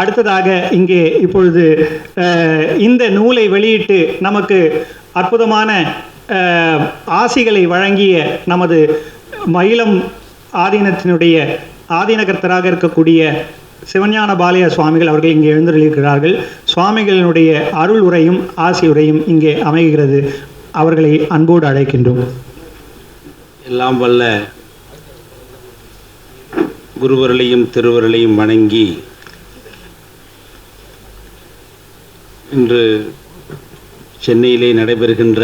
அடுத்ததாக இங்கே இப்பொழுது இந்த நூலை வெளியிட்டு நமக்கு அற்புதமான ஆசிகளை வழங்கிய நமது மயிலம் ஆதீனத்தினுடைய ஆதீனகர்த்தராக இருக்கக்கூடிய சிவஞான பாலய சுவாமிகள் அவர்கள் இங்கே எழுந்திருக்கிறார்கள். சுவாமிகளினுடைய அருள் உரையும் ஆசி உரையும் இங்கே அமைகிறது. அவர்களை அன்போடு அழைக்கின்றோம். எல்லாம் வல்ல குருவர்களையும் திருவர்களையும் வணங்கி இன்று சென்னையிலே நடைபெறுகின்ற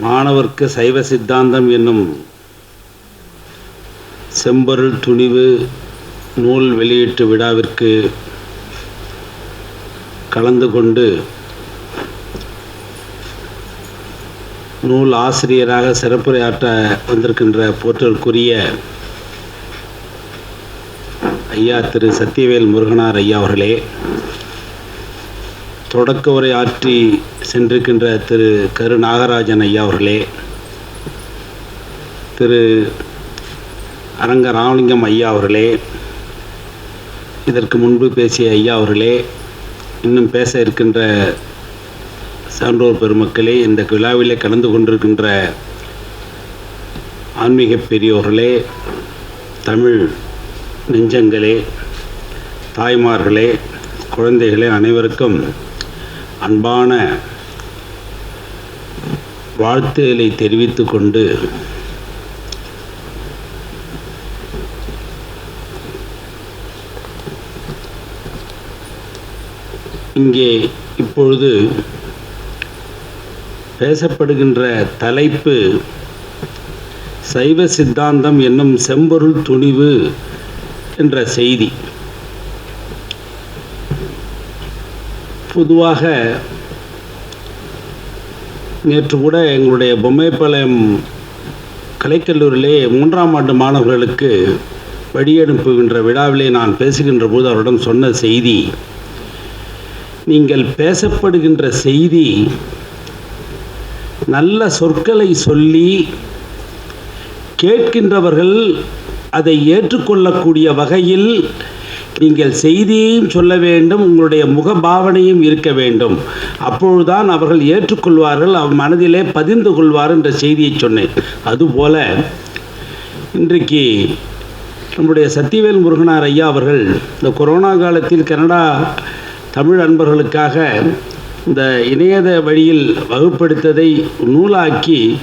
மாணவர்க்கு சைவ சித்தாந்தம் என்னும் செம்பொருள் துணிவு நூல் வெளியீட்டு விழாவிற்கு கலந்து கொண்டு நூல் ஆசிரியராக சிறப்புரையாற்ற வந்திருக்கின்ற போற்றலுக்குரிய ஐயா திரு சத்தியவேல் முருகனார் ஐயா அவர்களே தொடக்க உரை ஆற்றி சென்றிருக்கின்ற திரு கரு நாகராஜன் ஐயா அவர்களே திரு அரங்க ராமலிங்கம் ஐயா அவர்களே இதற்கு முன்பு பேசிய ஐயா அவர்களே இன்னும் பேச இருக்கின்ற சான்றோர் பெருமக்களே இந்த விழாவிலே கலந்து கொண்டிருக்கின்ற ஆன்மீக பெரியோர்களே தமிழ் நெஞ்சங்களே தாய்மார்களே குழந்தைகளே அனைவருக்கும் அன்பான வாழ்த்துக்களை தெரிவித்து கொண்டு இங்கே இப்பொழுது பேசப்படுகின்ற தலைப்பு சைவ சித்தாந்தம் என்னும் செம்பொருள் துணிவு என்ற செய்தி. பொதுவாக நேற்று கூட எங்களுடைய பொம்மைப்பாளையம் கலைக்கல்லூரியிலே மூன்றாம் ஆண்டு மாணவர்களுக்கு வழியனுப்புகின்ற விழாவிலே நான் பேசுகின்ற போது அவரிடம் சொன்ன செய்தி நீங்கள் பேசப்படுகின்ற செய்தி நல்ல சொற்களை சொல்லி கேட்கின்றவர்கள் அதை ஏற்றுக்கொள்ளக்கூடிய வகையில் நீங்கள் செய்தியையும் சொல்ல வேண்டும் உங்களுடைய முகபாவனையும் இருக்க வேண்டும். அப்பொழுதுதான் அவர்கள் ஏற்றுக்கொள்வார்கள் அவ் மனதிலே பதிந்து கொள்வார் என்ற செய்தியை சொன்னேன். அதுபோல இன்றைக்கு நம்முடைய சத்தியவேல் முருகனார் ஐயா அவர்கள் இந்த கொரோனா காலத்தில் கனடா தமிழ் அன்பர்களுக்காக இந்த இணையத வழியில் வகுப்படுத்ததை நூலாக்கி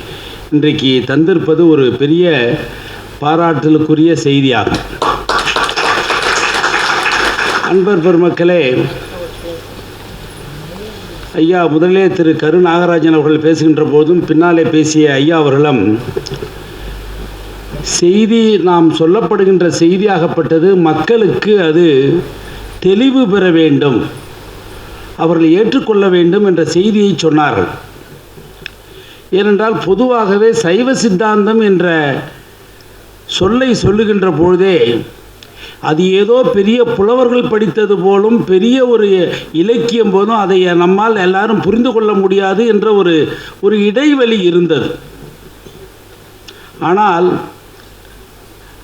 இன்றைக்கு தந்திருப்பது ஒரு பெரிய பாராட்டலுக்குரிய செய்தியாகும். அன்பர் பெருமக்களே ஐயா முதலே திரு கரு நாகராஜன் அவர்கள் பேசுகின்ற போதும் பின்னாலே பேசிய ஐயா அவர்களும் செய்தி நாம் சொல்லப்படுகின்ற செய்தியாகப்பட்டது மக்களுக்கு அது தெளிவு பெற வேண்டும். அவர்கள் ஏற்றுக்கொள்ள வேண்டும் என்ற செய்தியை சொன்னார்கள். ஏனென்றால் பொதுவாகவே சைவ சித்தாந்தம் என்ற சொல்லை சொல்லுகின்ற பொழுதே அது ஏதோ பெரிய புலவர்கள் படித்தது போலும் பெரிய ஒரு இலக்கியம் போதும் அதை நம்மால் எல்லாரும் புரிந்து கொள்ள முடியாது என்ற ஒரு ஒரு இடைவெளி இருந்தது. ஆனால்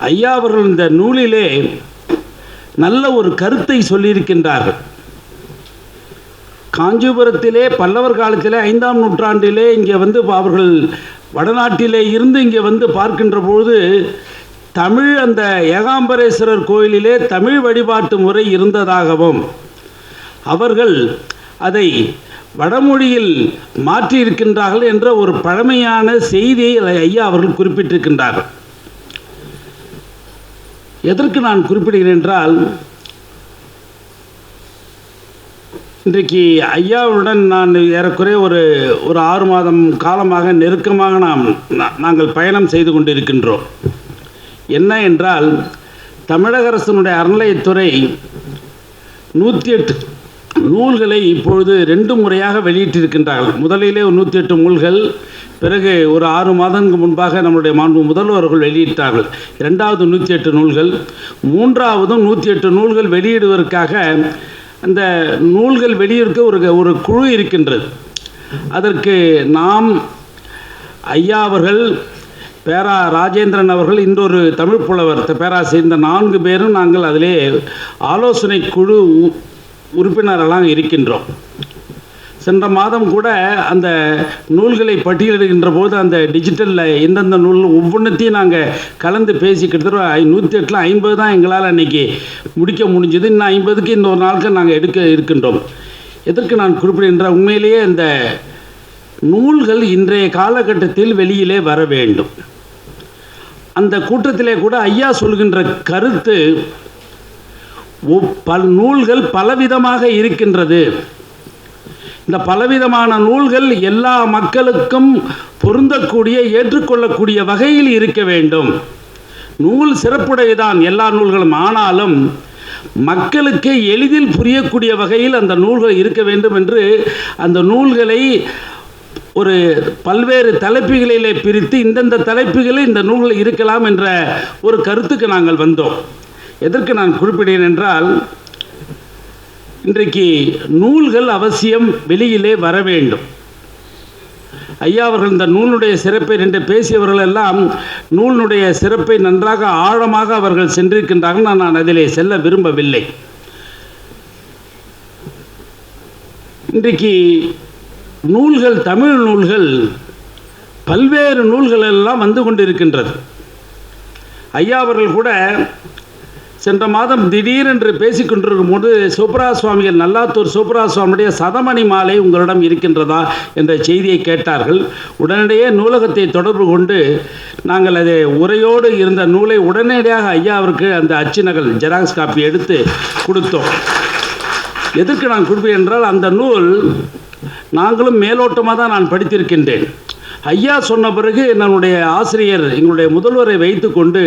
ஐயா அவர்கள் இந்த நூலிலே நல்ல ஒரு கருத்தை சொல்லியிருக்கின்றார்கள். காஞ்சிபுரத்திலே பல்லவர் காலத்திலே ஐந்தாம் நூற்றாண்டிலே இங்கே வந்து அவர்கள் வடநாட்டிலே இருந்து இங்கே வந்து பார்க்கின்ற பொழுது தமிழ் அந்த ஏகாம்பரேஸ்வரர் கோயிலிலே தமிழ் வழிபாட்டு முறை இருந்ததாகவும் அவர்கள் அதை வடமொழியில் மாற்றியிருக்கின்றார்கள் என்ற ஒரு பழமையான செய்தியை ஐயா அவர்கள் குறிப்பிட்டிருக்கின்றார்கள் எதற்கு நான் குறிப்பிடுகிறேன் என்றால் இன்றைக்கு ஐயாவுடன் நான் ஏறக்குறைய ஒரு ஒரு ஆறு மாதம் காலமாக நெருக்கமாக நாம் நாங்கள் பயணம் செய்து கொண்டிருக்கின்றோம். என்ன என்றால் தமிழக அரசினுடைய அறநிலையத்துறை நூற்றி எட்டு நூல்களை இப்பொழுது ரெண்டு முறையாக வெளியிட்டிருக்கின்றார்கள். முதலிலே ஒரு நூற்றி எட்டு நூல்கள் பிறகு ஒரு ஆறு மாதங்களுக்கு முன்பாக நம்முடைய மாண்பு முதல்வர்கள் வெளியிட்டார்கள். இரண்டாவது நூற்றி எட்டு நூல்கள் மூன்றாவதும் நூற்றி எட்டு நூல்கள் வெளியிடுவதற்காக அந்த நூல்கள் வெளியிருக்க ஒரு ஒரு குழு இருக்கின்றது. அதற்கு நாம் ஐயா அவர்கள் பேரா ராஜேந்திரன் அவர்கள் இன்னொரு தமிழ் புலவர் பேராசிரியர். இந்த நான்கு பேரும் நாங்கள் அதிலே ஆலோசனை குழு உறுப்பினரெல்லாம் இருக்கின்றோம். சென்ற மாதம் கூட அந்த நூல்களை பட்டியலிடுகின்ற போது அந்த டிஜிட்டலில் எந்தெந்த நூல் ஒவ்வொன்றத்தையும் நாங்கள் கலந்து பேசி கிட்டத்தட்ட நூற்றி எட்டில் ஐம்பது தான் எங்களால் அன்றைக்கி முடிக்க முடிஞ்சது. இன்னும் ஐம்பதுக்கு இந்த ஒரு நாளுக்கு நாங்கள் எடுக்க இருக்கின்றோம். எதற்கு நான் குறிப்பிடுகின்ற உண்மையிலேயே இந்த நூல்கள் இன்றைய காலகட்டத்தில் வெளியிலே வர வேண்டும். அந்த கூட்டத்திலே கூட ஐயா சொல்கின்ற கருத்து பல் நூல்கள் பலவிதமாக இருக்கின்றது. இந்த பலவிதமான நூல்கள் எல்லா மக்களுக்கும் பொருந்தக்கூடிய ஏற்றுக்கொள்ளக்கூடிய வகையில் இருக்க வேண்டும். நூல் சிறப்புடையதான் எல்லா நூல்களும். ஆனாலும் மக்களுக்கு எளிதில் புரியக்கூடிய வகையில் அந்த நூல்கள் இருக்க வேண்டும் என்று அந்த நூல்களை ஒரு பல்வேறு தலைப்புகளிலே பிரித்து இந்தந்த தலைப்புகளில் இந்த நூல்கள் இருக்கலாம் என்ற ஒரு கருத்துக்கு நாங்கள் வந்தோம். எதற்கு நான் குறிப்பிடுகிறேன் என்றால் இன்றைக்கு நூல்கள் அவசியம் வெளியிலே வர வேண்டும். ஐயா அவர்கள் இந்த நூலுடைய சிறப்பை என்று பேசியவர்கள் எல்லாம் நூலினுடைய சிறப்பை நன்றாக ஆழமாக அவர்கள் சென்றிருக்கின்றார்கள். நான் நான் அதிலே செல்ல விரும்பவில்லை. இன்றைக்கு நூல்கள் தமிழ் நூல்கள் பல்வேறு நூல்கள் எல்லாம் வந்து கொண்டிருக்கின்றது. ஐயா அவர்கள் கூட சென்ற மாதம் திடீரென்று பேசி கொண்டிருக்கும் போது சுப்ரா சுவாமிகள் நல்லாத்தூர் சுப்ரா சுவாமியுடைய சதமணி மாலை உங்களிடம் இருக்கின்றதா? என்ற செய்தியை கேட்டார்கள். உடனடியே நூலகத்தை தொடர்பு கொண்டு நாங்கள் அதை உரையோடு இருந்த நூலை உடனடியாக ஐயா அவருக்கு அந்த அச்சு நகல் ஜெராக்ஸ் காப்பி எடுத்து கொடுத்தோம். எதற்கு நான் கொடுப்பேன் என்றால் அந்த நூல் நாங்களும் மேலோட்டமாக தான் நான் படித்திருக்கின்றேன். ஐயா சொன்ன பிறகு என்னுடைய ஆசிரியர் எங்களுடைய முதல்வரை வைத்துக்கொண்டு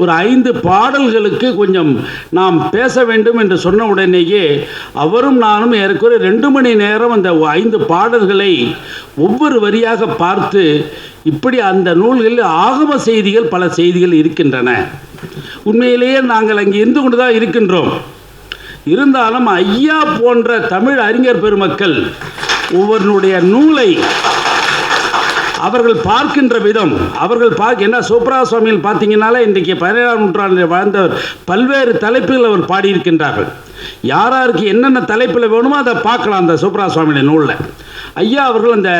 ஒரு ஐந்து பாடல்களுக்கு கொஞ்சம் நாம் பேச வேண்டும் என்று சொன்ன உடனேயே அவரும் நானும் ஏற்கனவே ரெண்டு மணி நேரம் அந்த ஐந்து பாடல்களை ஒவ்வொரு வரியாக பார்த்து இப்படி அந்த நூல்களில் ஆகம செய்திகள் பல செய்திகள் இருக்கின்றன. உண்மையிலேயே நாங்கள் அங்கே இருந்து கொண்டு தான் இருக்கின்றோம். இருந்தாலும் ஐயா போன்ற தமிழ் அறிஞர் பெருமக்கள் ஒவ்வொருடைய நூலை அவர்கள் பார்க்கின்ற விதம். அவர்கள் பார்க்க என்ன சூப்ரா சுவாமியில் பார்த்தீங்கன்னாலே இன்றைக்கு பதினேழாம் நூற்றாண்டில் வாழ்ந்தவர் பல்வேறு தலைப்புகள் அவர் பாடியிருக்கின்றார்கள். யாராருக்கு என்னென்ன தலைப்பில் வேணுமோ அதை பார்க்கலாம் அந்த சூப்ரா சுவாமியுடைய நூலில். ஐயா அவர்கள் அந்த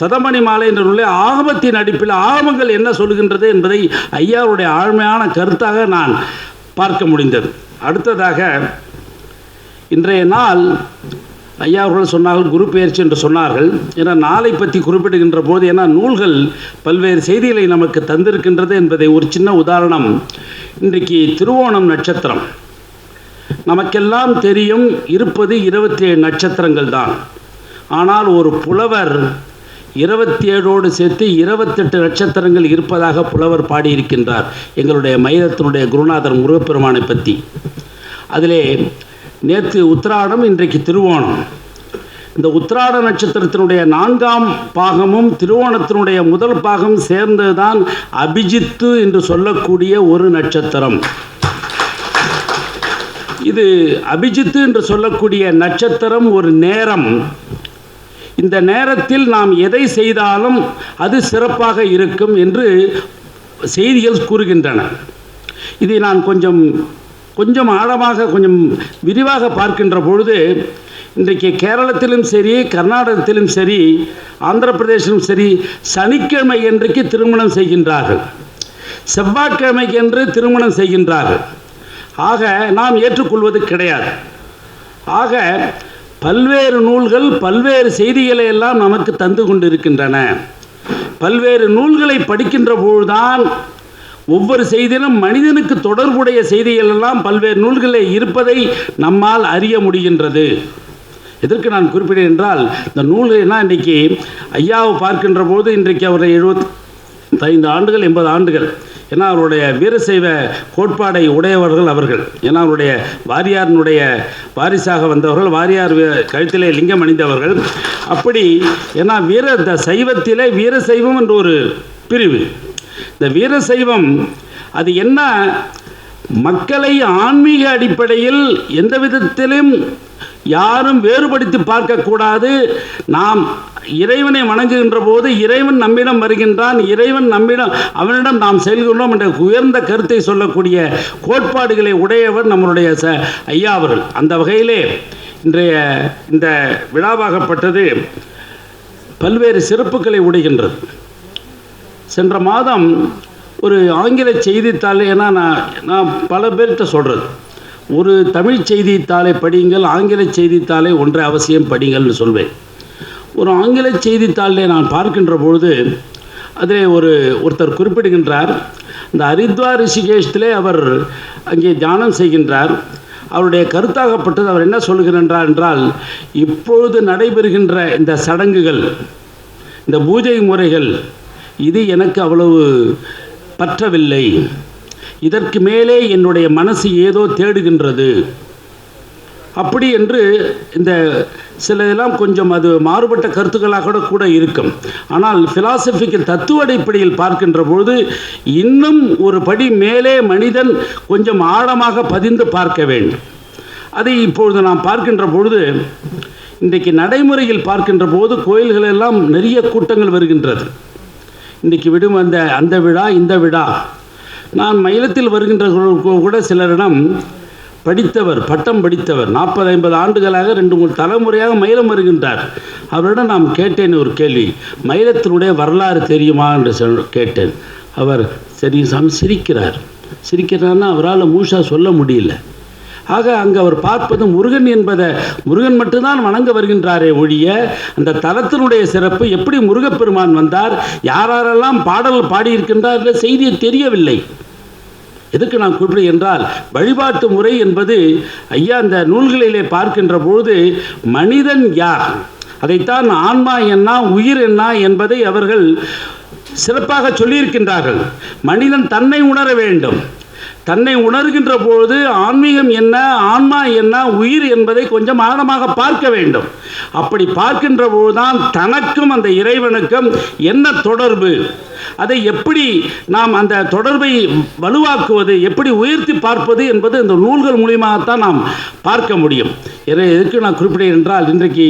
சதமணி மாலை என்ற நூலை ஆகமத்தின் அடிப்பில் ஆகமங்கள் என்ன சொல்கின்றது என்பதை ஐயாவுடைய ஆழ்மையான கருத்தாக நான் பார்க்க முடிந்தது. அடுத்ததாக இன்றைய நாள் ஐயா அவர்கள் சொன்னார்கள் குரு பெயர்ச்சி என்று சொன்னார்கள். ஏன்னா நாளை பற்றி குறிப்பிடுகின்ற போது ஏன்னா நூல்கள் பல்வேறு செய்திகளை நமக்கு தந்திருக்கின்றது என்பதை ஒரு சின்ன உதாரணம். இன்றைக்கு திருவோணம் நட்சத்திரம். நமக்கெல்லாம் தெரியும் இருப்பது இருபத்தி ஏழு நட்சத்திரங்கள் தான். ஆனால் ஒரு புலவர் இருபத்தி ஏழோடு சேர்த்து இருபத்தெட்டு நட்சத்திரங்கள் இருப்பதாக புலவர் பாடியிருக்கின்றார். எங்களுடைய மயிலத்தினுடைய குருநாதர் முருகப்பெருமானை பற்றி. அதிலே நேற்று உத்திராடம் இன்றைக்கு திருவோணம். இந்த உத்திராட நட்சத்திரத்தினுடைய நான்காம் பாகமும் திருவோணத்தினுடைய முதல் பாகம் சேர்ந்ததுதான் அபிஜித்து என்று சொல்லக்கூடிய ஒரு நட்சத்திரம். இது அபிஜித்து என்று சொல்லக்கூடிய நட்சத்திரம் ஒரு நேரம். இந்த நேரத்தில் நாம் எதை செய்தாலும் அது சிறப்பாக இருக்கும் என்று செய்திகள் கூறுகின்றன. இதை நான் கொஞ்சம் கொஞ்சம் ஆழமாக கொஞ்சம் விரிவாக பார்க்கின்ற பொழுது இன்றைக்கு கேரளத்திலும் சரி கர்நாடகத்திலும் சரி ஆந்திர பிரதேசிலும் சரி சனிக்கிழமை என்றைக்கு திருமணம் செய்கின்றார்கள். செவ்வாய்க்கிழமை என்று திருமணம் செய்கின்றார்கள். ஆக நாம் ஏற்றுக்கொள்வது கிடையாது. ஆக பல்வேறு நூல்கள் பல்வேறு செய்திகளை எல்லாம் நமக்கு தந்து கொண்டிருக்கின்றன. பல்வேறு நூல்களை படிக்கின்ற பொழுதுதான் ஒவ்வொரு செய்தியிலும் மனிதனுக்கு தொடர்புடைய செய்திகள் எல்லாம் பல்வேறு நூல்களில் இருப்பதை நம்மால் அறிய முடிகின்றது. எதற்கு நான் குறிப்பிட்டேன் என்றால் இந்த நூல்கள்னா இன்றைக்கி ஐயாவை பார்க்கின்ற போது இன்றைக்கு அவருடைய எழுபத்தி ஐந்து ஆண்டுகள் எண்பது ஆண்டுகள். ஏன்னா அவருடைய வீரசைவ கோட்பாடை உடையவர்கள் அவர்கள். ஏன்னா அவருடைய வாரியாரினுடைய வாரிசாக வந்தவர்கள் வாரியார் கழுத்திலே லிங்கம் அணிந்தவர்கள். அப்படி ஏன்னா வீர சைவத்திலே வீரசைவம் என்ற ஒரு பிரிவு. இந்த வீரசைவம் அது என்ன? மக்களை ஆன்மீக அடிப்படையில் எந்த விதத்திலும் யாரும் வேறுபடுத்தி பார்க்கக்கூடாது நாம் இறைவனை வணங்குகின்ற போது இறைவன் நம்மிடம் வருகின்றான். இறைவன் நம்மிடம் அவனிடம் நாம் செல்கின்றோம் என்ற உயர்ந்த கருத்தை சொல்லக்கூடிய கோட்பாடுகளை உடையவர் நம்மளுடைய ச ஐயா அவர்கள். அந்த வகையிலே இன்றைய இந்த விழாவாகப்பட்டது பல்வேறு சிறப்புகளை உடைகின்றது. சென்ற மாதம் ஒரு ஆங்கில செய்தித்தாள் ஏன்னா நான் நான் பல பேர்கிட்ட சொல்கிறது ஒரு தமிழ் செய்தித்தாளை படியுங்கள் ஆங்கில செய்தித்தாளை ஒன்றை அவசியம் படிங்கள்னு சொல்வேன். ஒரு ஆங்கில செய்தித்தாளில் நான் பார்க்கின்ற பொழுது அதில் ஒரு ஒருத்தர் குறிப்பிடுகின்றார். இந்த ஹரித்வார் ரிஷிகேஷத்திலே அவர் அங்கே தியானம் செய்கின்றார். அவருடைய கருத்தாகப்பட்டது அவர் என்ன சொல்லுகின்றார் என்றால் இப்பொழுது நடைபெறுகின்ற இந்த சடங்குகள் இந்த பூஜை முறைகள் இது எனக்கு அவ்வளவு பற்றவில்லை. இதற்கு மேலே என்னுடைய மனசு ஏதோ தேடுகின்றது. அப்படி என்று இந்த சில இதெல்லாம் கொஞ்சம் அது மாறுபட்ட கருத்துக்களாக கூட கூட இருக்கும். ஆனால் பிலாசபிக்கல் தத்துவ அடிப்படையில் பார்க்கின்ற பொழுது இன்னும் ஒரு படி மேலே மனிதன் கொஞ்சம் ஆழமாக பதிந்து பார்க்க வேண்டும். அதை இப்பொழுது நாம் பார்க்கின்ற பொழுது இன்றைக்கு நடைமுறையில் பார்க்கின்ற போது கோயில்களெல்லாம் நிறைய கூட்டங்கள் வருகின்றது. இன்றைக்கி விடும் அந்த அந்த விழா இந்த விழா. நான் மயிலத்தில் வருகின்ற கூட சிலரிடம் படித்தவர் பட்டம் படித்தவர் நாற்பது ஐம்பது ஆண்டுகளாக ரெண்டு மூணு தலைமுறையாக மயிலம் வருகின்றார். அவரிடம் நாம் கேட்டேன் ஒரு கேள்வி மயிலத்தினுடைய வரலாறு தெரியுமா என்று சொல் கேட்டேன். அவர் சரி சாமி சிரிக்கிறார். சிரிக்கிறார்னா அவரால் மூஷா சொல்ல முடியல. ஆக அங்கு அவர் பார்ப்பது முருகன் என்பதை முருகன் மட்டும்தான் வணங்க வருகின்றாரே ஒழிய அந்த தலத்தினுடைய சிறப்பு எப்படி முருகப்பெருமான் வந்தார் யாரெல்லாம் பாடல் பாடியிருக்கின்றார் என்ற செய்தியை தெரியவில்லை. எதுக்கு நான் குறிப்பிடு என்றால் வழிபாட்டு முறை என்பது ஐயா அந்த நூல்களிலே பார்க்கின்ற பொழுது மனிதன் யார்? அதைத்தான் ஆன்மா என்ன உயிர் என்ன என்பதை அவர்கள் சிறப்பாக சொல்லியிருக்கின்றார்கள். மனிதன் தன்னை உணர வேண்டும். தன்னை உணர்கின்ற பொழுது ஆன்மீகம் என்ன ஆன்மா என்ன உயிர் என்பதை கொஞ்சம் ஆழமாக பார்க்க வேண்டும். அப்படி பார்க்கின்ற போதுதான் தனக்கும் அந்த இறைவனுக்கும் என்ன தொடர்பு? அதை எப்படி நாம் அந்த தொடர்பை வலுவாக்குவது எப்படி உயர்த்தி பார்ப்பது என்பது இந்த நூல்கள் மூலியமாகத்தான் நாம் பார்க்க முடியும். எதை எதுக்கு நான் குறிப்பிடுகிறேன் என்றால் இன்றைக்கு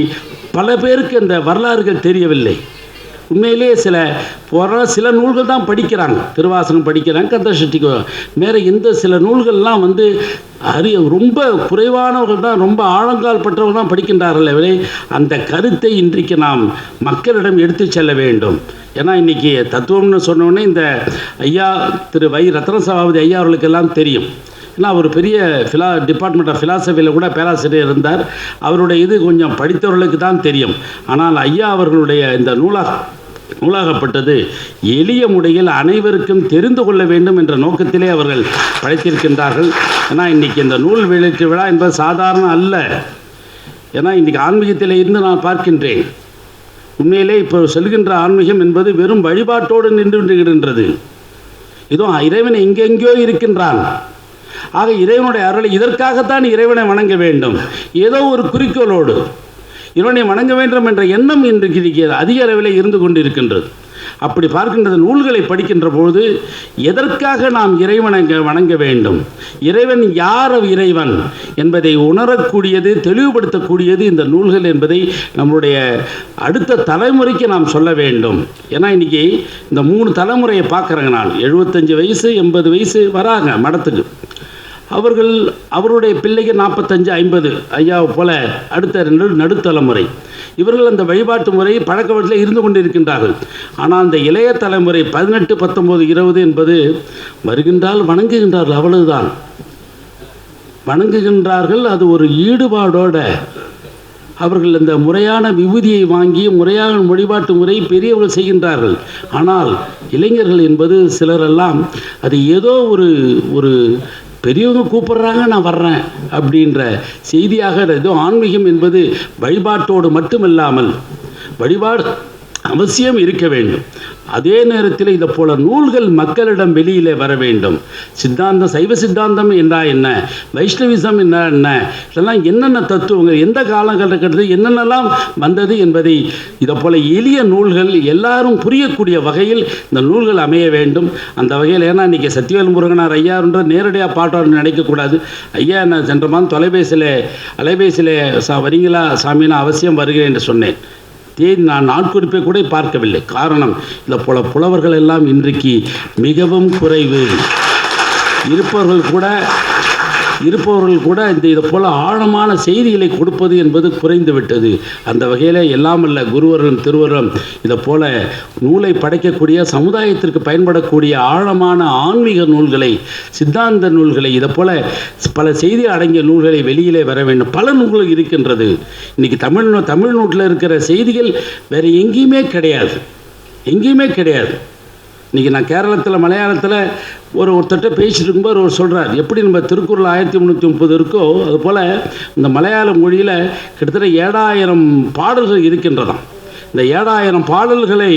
பல பேருக்கு இந்த வரலாறுகள் தெரியவில்லை. உண்மையிலேயே சில போகிற சில நூல்கள் தான் படிக்கிறாங்க. திருவாசகம் படிக்கிறாங்க கந்தசஷ்டிக்கு வேறு இந்த சில நூல்கள்லாம் வந்து அரிய ரொம்ப குறைவானவர்கள் தான் ரொம்ப ஆழங்கால் பற்றவர்கள் தான் படிக்கின்றார்கள் அந்த கருத்தை இன்றைக்கு நாம் மக்களிடம் எடுத்து செல்ல வேண்டும். ஏன்னா இன்றைக்கி தத்துவம்னு சொன்னோடனே இந்த ஐயா திரு வை ரத்ன சபாபதி ஐயா அவர்களுக்கெல்லாம் தெரியும். ஏன்னா அவர் பெரிய ஃபிலா டிபார்ட்மெண்ட் ஆஃப் ஃபிலாசபியில் கூட பேராசிரியர் இருந்தார். அவருடைய இது கொஞ்சம் படித்தவர்களுக்கு தான் தெரியும். ஆனால் ஐயா அவர்களுடைய இந்த நூலாக நூலாகப்பட்டது. எளிய முறையில் அனைவருக்கும் தெரிந்து கொள்ள வேண்டும் என்ற நோக்கத்திலே அவர்கள் படைத்திருக்கின்றார்கள். ஏன்னா இன்றைக்கி இந்த நூல் வெளியீட்டு விழா என்பது சாதாரண அல்ல. ஏன்னா இன்றைக்கி ஆன்மீகத்தில் இருந்து நான் பார்க்கின்றேன். உண்மையிலே இப்போ செல்கின்ற ஆன்மீகம் என்பது வெறும் வழிபாட்டோடு நின்று விடுகின்றது. இதோ இறைவன் எங்கெங்கேயோ இருக்கின்றான். ஆக இறைவனுடைய அருளை இதற்காகத்தான் இறைவனை வணங்க வேண்டும். ஏதோ ஒரு குறிக்கோளோடு. இவனை வணங்க வேண்டும் என்ற எண்ணம் இன்றைக்கு இருக்கிறது அதிக அளவில் இருந்து கொண்டிருக்கின்றது. அப்படி பார்க்கின்றது நூல்களை படிக்கின்ற பொழுது எதற்காக நாம் இறைவனை வணங்க வேண்டும்? இறைவன் யார் இறைவன் என்பதை உணரக்கூடியது தெளிவுபடுத்தக்கூடியது இந்த நூல்கள் என்பதை நம்முடைய அடுத்த தலைமுறைக்கு நாம் சொல்ல வேண்டும். ஏன்னா இன்னைக்கு இந்த மூணு தலைமுறையை பார்க்குறேங்க நான் எழுபத்தஞ்சு வயசு எண்பது வயசு வராங்க மடத்துக்கு. அவர்கள் அவருடைய பிள்ளைக்கு நாற்பத்தஞ்சு ஐம்பது ஐயாவை போல அடுத்த நடு நடுத்தலைமுறை. இவர்கள் அந்த வழிபாட்டு முறை பழக்க வழக்கத்தில் இருந்து கொண்டிருக்கின்றார்கள். ஆனால் அந்த இளைய தலைமுறை பதினெட்டு பத்தொம்போது இருபது என்பது வருகின்றால் வணங்குகின்றார்கள் அவ்வளவுதான். வணங்குகின்றார்கள் அது ஒரு ஈடுபாடோட அவர்கள் அந்த முறையான விபூதியை வாங்கி முறையான வழிபாட்டு முறை பெரியவர்கள் செய்கின்றார்கள். ஆனால் இளைஞர்கள் என்பது சிலரெல்லாம் அது ஏதோ ஒரு ஒரு பெரியவங்க கூப்பிடுறாங்க நான் வர்றேன் அப்படின்ற செய்தியாக ஏதோ ஆன்மீகம் என்பது வழிபாட்டோடு மட்டுமில்லாமல் வழிபாடு அவசியம் இருக்க வேண்டும். அதே நேரத்தில் இதை போல நூல்கள் மக்களிடம் வெளியிலே வர வேண்டும். சித்தாந்தம் சைவ சித்தாந்தம் என்றால் என்ன? வைஷ்ணவிசம் என்ன என்ன? இதெல்லாம் என்னென்ன தத்துவங்கள் எந்த காலகட்டத்தில் என்னென்னலாம் வந்தது என்பதை இதை போல எளிய நூல்கள் எல்லாரும் புரியக்கூடிய வகையில் இந்த நூல்கள் அமைய வேண்டும். அந்த வகையில் ஏன்னா இன்றைக்கி சத்தியவேல் முருகனார் ஐயாருன்ற நேரடியாக பாட்டார் நினைக்கக்கூடாது ஐயா நான் சென்ற மாதம் தொலைபேசியில் அலைபேசியில் சா வரீங்களா சாமின்னு அவசியம் வருகிறேன் என்று சொன்னேன். ஏன் நான் நாட்குறிப்பை கூட பார்க்கவில்லை. காரணம் இந்த புல புலவர்கள் எல்லாம் இன்றைக்கு மிகவும் குறைவு. இருப்பவர்கள் கூட இருப்பவர்கள் கூட இந்த இதை போல் ஆழமான செய்திகளை கொடுப்பது என்பது குறைந்து விட்டது. அந்த வகையில் எல்லாம் அல்ல குருவரும் திருவரும் இதை போல நூலை படைக்கக்கூடிய சமுதாயத்திற்கு பயன்படக்கூடிய ஆழமான ஆன்மீக நூல்களை சித்தாந்த நூல்களை இதை போல பல செய்தி அடங்கிய நூல்களை வெளியிலே வர வேண்டும். பல நூல்கள் இருக்கின்றது. இன்றைக்கி தமிழ் தமிழ்நாட்டில் தமிழ் இருக்கிற செய்திகள் வேறு எங்கேயுமே கிடையாது. எங்கேயுமே கிடையாது. இன்றைக்கி நான் கேரளத்தில் மலையாளத்தில் ஒரு ஒருத்தட்ட பேசிட்டு இருக்கும்போது அவர் சொல்கிறார் எப்படி நம்ம திருக்குறள் ஆயிரத்தி முந்நூற்றி முப்பது இருக்கோ அதுபோல் இந்த மலையாள மொழியில் கிட்டத்தட்ட ஏழாயிரம் பாடல்கள் இருக்கின்றதாம். இந்த ஏழாயிரம் பாடல்களை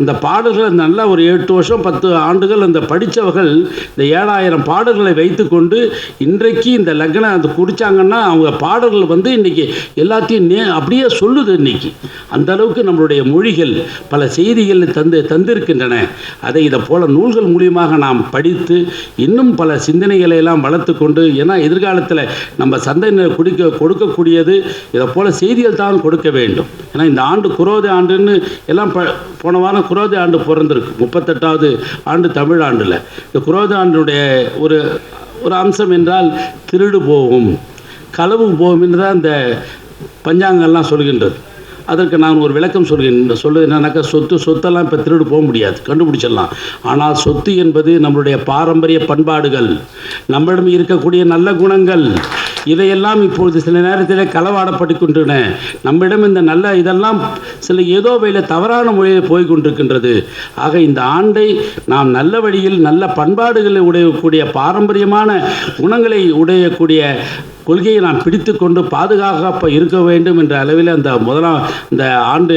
அந்த பாடல்களை நல்ல ஒரு எட்டு வருஷம் பத்து ஆண்டுகள் அந்த படித்தவர்கள் இந்த ஏழாயிரம் பாடல்களை வைத்துக்கொண்டு இன்றைக்கு இந்த லக்னம் அது குடித்தாங்கன்னா அவங்க பாடல்கள் வந்து இன்றைக்கி எல்லாத்தையும் நே அப்படியே சொல்லுது இன்னைக்கு. அந்த அளவுக்கு நம்மளுடைய மொழிகள் பல செய்திகள் தந்து தந்திருக்கின்றன. அதை இதை போல நூல்கள் மூலியமாக நாம் படித்து இன்னும் பல சிந்தனைகளை எல்லாம் வளர்த்து கொண்டு ஏன்னா எதிர்காலத்தில் நம்ம சந்தையினர் குடிக்க கொடுக்கக்கூடியது இதை போல் செய்திகள் தான் கொடுக்க வேண்டும். ஏன்னா இந்த ஆண்டு குரோதி ஆண்டுன்னு எல்லாம் ப போன வாரம் குரோதி ஆண்டு பிறந்திருக்கு முப்பத்தெட்டாவது ஆண்டு தமிழ் ஆண்டில். இந்த குரோதி ஆண்டுடைய ஒரு ஒரு அம்சம் என்றால் திருடு போகும் களவு போகும் என்று தான் இந்த பஞ்சாங்கம்லாம் சொல்கின்றது. அதற்கு நான் ஒரு விளக்கம் சொல்கிறேன். சொல்லுது என்னன்னாக்கா சொத்து சொத்தெல்லாம் இப்போ திருடு போக முடியாது. கண்டுபிடிச்சிடலாம். ஆனால் சொத்து என்பது நம்மளுடைய பாரம்பரிய பண்பாடுகள். நம்மிடம் இருக்கக்கூடிய நல்ல குணங்கள். இதையெல்லாம் இப்பொழுது சில நேரத்தில் களவாடப்பட்டு கொண்டன நம்மிடம் இந்த நல்ல இதெல்லாம் சில ஏதோ வகையில் தவறான முறையில் போய் கொண்டிருக்கின்றது. ஆக இந்த ஆண்டை நாம் நல்ல வழியில் நல்ல பண்பாடுகளை உடையக்கூடிய பாரம்பரியமான குணங்களை உடையக்கூடிய கொள்கையை நான் பிடித்து கொண்டு பாதுகாப்பாக இருக்க வேண்டும் என்ற அளவில் அந்த முதலாம் இந்த ஆண்டு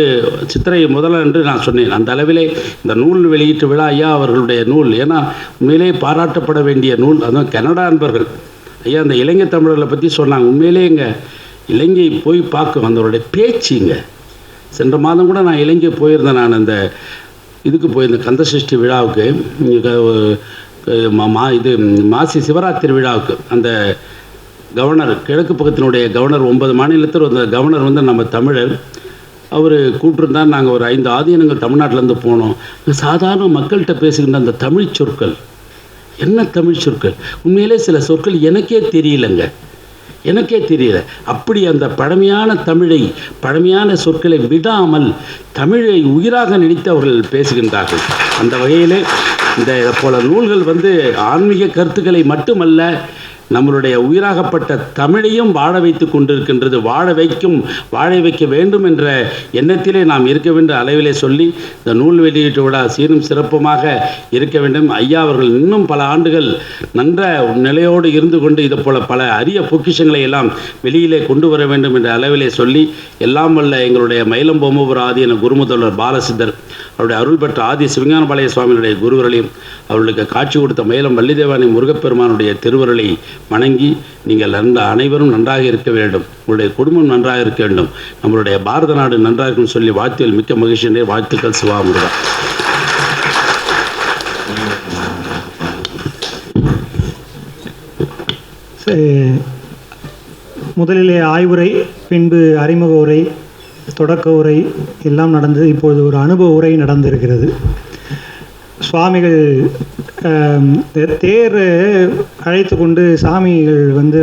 சித்திரை முதலாம் என்று நான் சொன்னேன். அந்த அளவிலே இந்த நூல் வெளியீட்டு விழா ஐயா அவர்களுடைய நூல். ஏன்னா உண்மையிலே பாராட்டப்பட வேண்டிய நூல். அதுவும் கனடா அன்பர்கள். ஐயா அந்த இலங்கை தமிழர்களை பற்றி சொன்னாங்க. உண்மையிலே இங்கே இலங்கை போய் பார்க்கும் அதனுடைய பேச்சுங்க சென்ற மாதம் கூட நான் இலங்கை போயிருந்தேன் நான் அந்த இதுக்கு போயிருந்தேன் கந்தசஷ்டி விழாவுக்கு. மா இது மாசி சிவராத்திரி விழாவுக்கு. அந்த கவர்னர் கிழக்கு பக்கத்தினுடைய கவர்னர் ஒன்பது மாநிலத்தில் வந்த கவர்னர் வந்து நம்ம தமிழர். அவர் கூப்பிட்டுருந்தார் நாங்கள் ஒரு ஐந்து ஆதீனங்கள் தமிழ்நாட்டிலேருந்து போனோம். சாதாரண மக்கள்கிட்ட பேசுகின்ற அந்த தமிழ் சொற்கள் என்ன தமிழ் சொற்கள்? உண்மையிலே சில சொற்கள் எனக்கே தெரியலங்க. எனக்கே தெரியல. அப்படி அந்த பழமையான தமிழை பழமையான சொற்களை விடாமல் தமிழை உயிராக நினைத்து அவர்கள் பேசுகின்றார்கள். அந்த வகையிலே இந்த போல நூல்கள் வந்து ஆன்மீக கருத்துக்களை மட்டுமல்ல நம்மளுடைய உயிராகப்பட்ட தமிழையும் வாழ வைத்து கொண்டிருக்கின்றது வாழ வைக்கும் வாழ வைக்க வேண்டும் என்ற எண்ணத்திலே நாம் இருக்க வேண்டும் அளவிலே சொல்லி இந்த நூல் வெளியீட்டு விழா சீரும் சிறப்புமாக இருக்க வேண்டும். ஐயா அவர்கள் இன்னும் பல ஆண்டுகள் நன்ற நிலையோடு இருந்து கொண்டு இது போல பல அரிய பொக்கிஷங்களை எல்லாம் வெளியிலே கொண்டு வர வேண்டும் என்ற அளவிலே சொல்லி எல்லாம் வல்ல எங்களுடைய மயிலம் பொம்மபுர ஆதீன குருமுதல்வர் பாலசித்தர் அவருடைய அருள் பெற்ற ஆதி சிவஞானபாளைய சுவாமியினுடைய குருவர்களையும் அவர்களுக்கு காட்சி கொடுத்த மயிலம் வள்ளிதேவானி முருகப்பெருமானுடைய திருவருளை வணங்கி நீங்கள் நன்ற அனைவரும் நன்றாக இருக்க வேண்டும். உங்களுடைய குடும்பம் நன்றாக இருக்க வேண்டும். நம்மளுடைய பாரத நாடு நன்றாக இருக்கும்னு சொல்லி வாழ்த்துகள் மிக்க மகிழ்ச்சியிலே வாழ்த்துக்கள் சிவாமுருகா முதலிலே ஆய்வுரை பின்பு அறிமுக உரை தொடக்க உரை எல்லாம் நடந்தது. இப்பொழுது ஒரு அனுபவ உரை நடந்திருக்கிறது. சுவாமிகள் தேர் அழைத்து கொண்டு சாமிகள் வந்து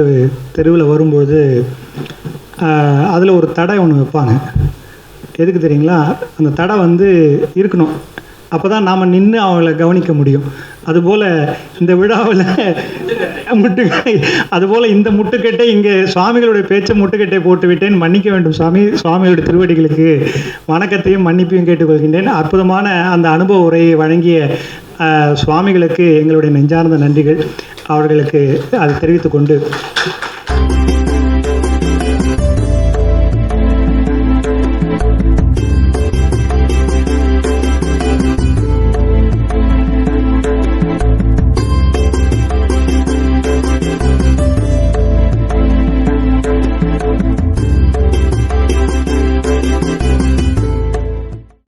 தெருவில் வரும்பொழுது அதில் ஒரு தடை ஒன்று வைப்பாங்க. எதுக்கு தெரியுங்களா? அந்த தடை வந்து இருக்கணும். அப்போ தான் நாம் நின்று அவங்கள கவனிக்க முடியும். அதுபோல் இந்த விழாவில் முட்டுக்கட்டை அதுபோல் இந்த முட்டுக்கட்டை இங்கே சுவாமிகளுடைய பேச்சை முட்டுக்கட்டை போட்டுவிட்டேன் மன்னிக்க வேண்டும் சுவாமி. சுவாமிகளுடைய திருவடிகளுக்கு வணக்கத்தையும் மன்னிப்பையும் கேட்டுக்கொள்கின்றேன். அற்புதமான அந்த அனுபவ உரையை வழங்கிய சுவாமிகளுக்கு எங்களுடைய நெஞ்சார்ந்த நன்றிகள். அவர்களுக்கு அதை தெரிவித்துக்கொண்டு